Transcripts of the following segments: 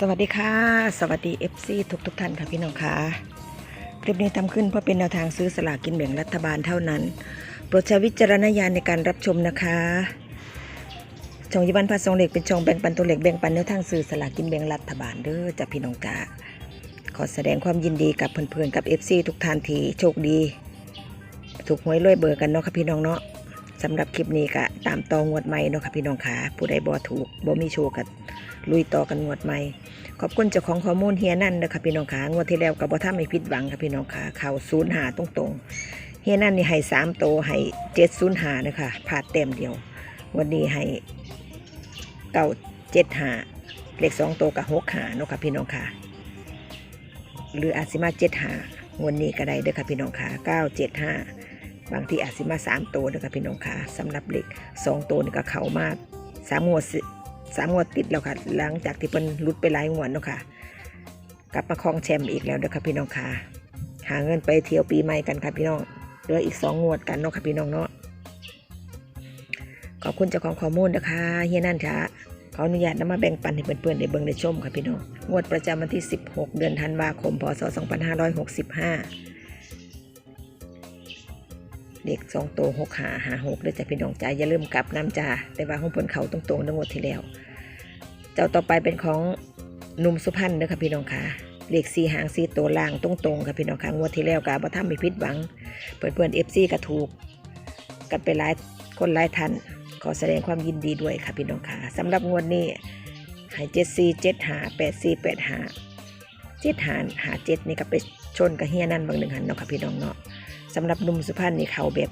สวัสดีค่ะ สวัสดี FC ทุกทุกท่านค่ะพี่น้องค่ะคลิปนี้ทำขึ้นเพื่อเป็นแนวทางซื้อสลากกินแบ่งรัฐบาลเท่านั้น โปรดใช้วิจารณญาณในการรับชมนะคะช่องยิบันพาทรงเหล็กเป็นช่องแบ่งปันตัวเหล็กแบ่งปันแนวทางซื้อสลากกินแบ่งรัฐบาลเด้อจากพี่น้องจ๋าขอแสดงความยินดีกับเพื่อนๆกับ FC ทุกท่านที่โชคดี ถูกหวยรวยเบอร์กันเนาะค่ะพี่น้องเนาะ สำหรับคลิปนี้ก็ตามตองวดใหม่เนาะค่ะพี่น้องค่ะผู้ใดบ่ถูกบ่มีโชคกันลุยต่อกันงวดใหม่ ขอบคุณเจ้าของข้อมูลเฮียนั่นนะคะพี่น้องขางวดที่แล้วกับบ่ท่าไม่ผิดหวังค่ะพี่น้องขาเข่าศูนย์หาตรงๆเฮียนั่นนี่ให้สามโตให้เจ็ดศูนย์หานะคะพลาดเต็มเดียว วันนี้ให้เก้าเจ็ดหาเลขสองโตกับหกหาเนาะค่ะพี่น้องค่ะหรืออาจสิมาเจ็ดหางวดนี้ก็ได้เด้อค่ะพี่น้องค่ะเก้าเจ็ดห้า บางที่อาจสิมาสามโตวเด้อค่ะพี่น้องค่ะสำหรับเหลขสองโตวนี่ก็เขามาสามงวดสามงวดติดแล้วค่ะ หลังจากที่เพิ่นลุดไปหลายงวดเนาะค่ะกลับมาครองแชมป์อีกแล้วเด้อค่ะพี่น้องค่ะหาเงินไปเที่ยวปีใหม่กันค่ะพี่น้องเหลืออีกสองงวดกันเนาะค่ะพี่น้องเนาะขอบคุณเจ้าของข้อมูลนะคะเฮียนั่นค่ะขออนุญาตนำมาแบ่งปันให้เพื่อนๆได้เบิ่งได้ชมค่ะพี่น้อง งวดประจำวันที่ 16 เดือนธันวาคม พศ 2565 เด็กสองโตหกหาหาหกเด้อจ้ะพี่น้องจ้าอย่าลืมกลับน้ำจ้าแต่ว่าของเพิ่นเขาตรงๆในงวดที่แล้ว เจ้าต่อไปเป็นของหนุ่มสุพรรณเด้อค่ะพี่น้องค่ะเลขสีหางสีตัวล่างตรงๆค่ะพี่น้องค่ะงวดที่แล้วกะบ่ทำมีพิษหวัง เพื่อนเพื่อนเอฟซีก็ถูก กันไปหลายคนหลายท่านขอแสดงความยินดีด้วยค่ะพี่น้องค่ะสำหรับงวดนี้ให้เจ็ดสี่เจ็ดหาแปดสี่แปดหาเจ็ดหาหาเจ็ดนี่ก็ไปชนกับเฮียนั่นบางหนึ่งหันเนาะค่ะพี่น้องเนาะ สำหรับหนุ่มสุพรรณนี่เขาแบบ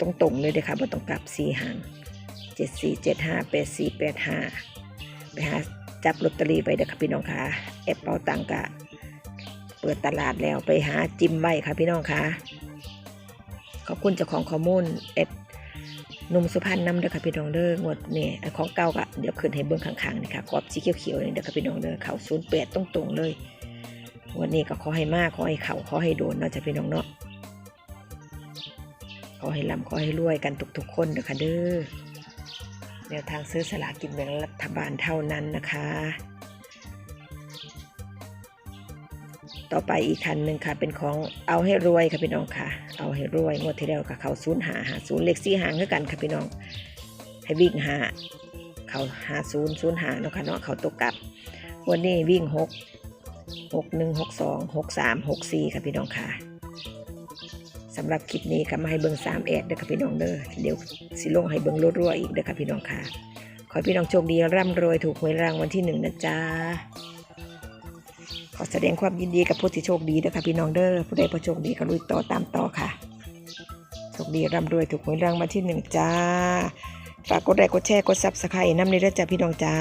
ตรงๆเลยเด้อค่ะบ่ต้องกลับสี่หางเจ็ดสี่เจ็ดห้าแปดสี่แปดห้าไปหาจับลอตเตอรี่ไปเด้อค่ะพี่น้องค่ะแอปเปาตังกะ เปิดตลาดแล้วไปหาจิ้มไว้ค่ะพี่น้องค่ะขอบคุณเจ้าของข้อมูลเอ็ดหนุ่มสุพรรณนำเด้อค่ะพี่น้องเด้องวดนี่อันของเก่ากะเดี๋ยวขึ้นให้เบื้องข้างๆนี่ค่ะขอบสีเขียวๆนี่เด้อค่ะพี่น้องเด้อเขาศูนย์แปดตรงๆเลยวันนี้ก็ขอให้มากขอให้เขาขอให้โดนเนาะจ้ะพี่น้องเนาะ ขอให้ร่ำขอให้รวยกันทุกๆคนเด้อค่ะเด้อแนวทางซื้อสลากินแบ่งรัฐบาลเท่านั้นนะคะ ต่อไปอีกคันหนึ่งค่ะ เป็นของเอาให้รวยค่ะพี่น้องค่ะ เอาให้รวยงวดที่แล้วกับเขาศูนย์หาหาศูนย์เลขสี่หางคือกันค่ะพี่น้อง ให้วิ่งหาเขาหาศูนย์ศูนย์หาเนาะค่ะเนาะเขาตกกลับ วันนี้วิ่งหกหกหนึ่งหกสองหกสามหกสี่ค่ะพี่น้องค่ะ สำหรับคลิปนี้ก็มาให้เบิ่งสามแอดเด้อค่ะพี่น้องเด้อเดี๋ยวสิลงให้เบิ่งรัวๆอีกเด้อค่ะพี่น้องค่ะ ขอให้พี่น้องโชคดีร่ำรวยถูกหวยรางวัลที่หนึ่งนะจ๊ะขอแสดงความยินดีกับผู้ที่โชคดีด้วยค่ะพี่น้องเด้อผู้ใดผู้โชคดีก็ลุยต่อตามต่อค่ะโชคดีร่ำรวยถูกหวยรางวัลที่หนึ่งจ้าฝากกดไลค์กดแชร์กดซับสไครต์น้ำในเด้อจ้าพี่น้องจ้า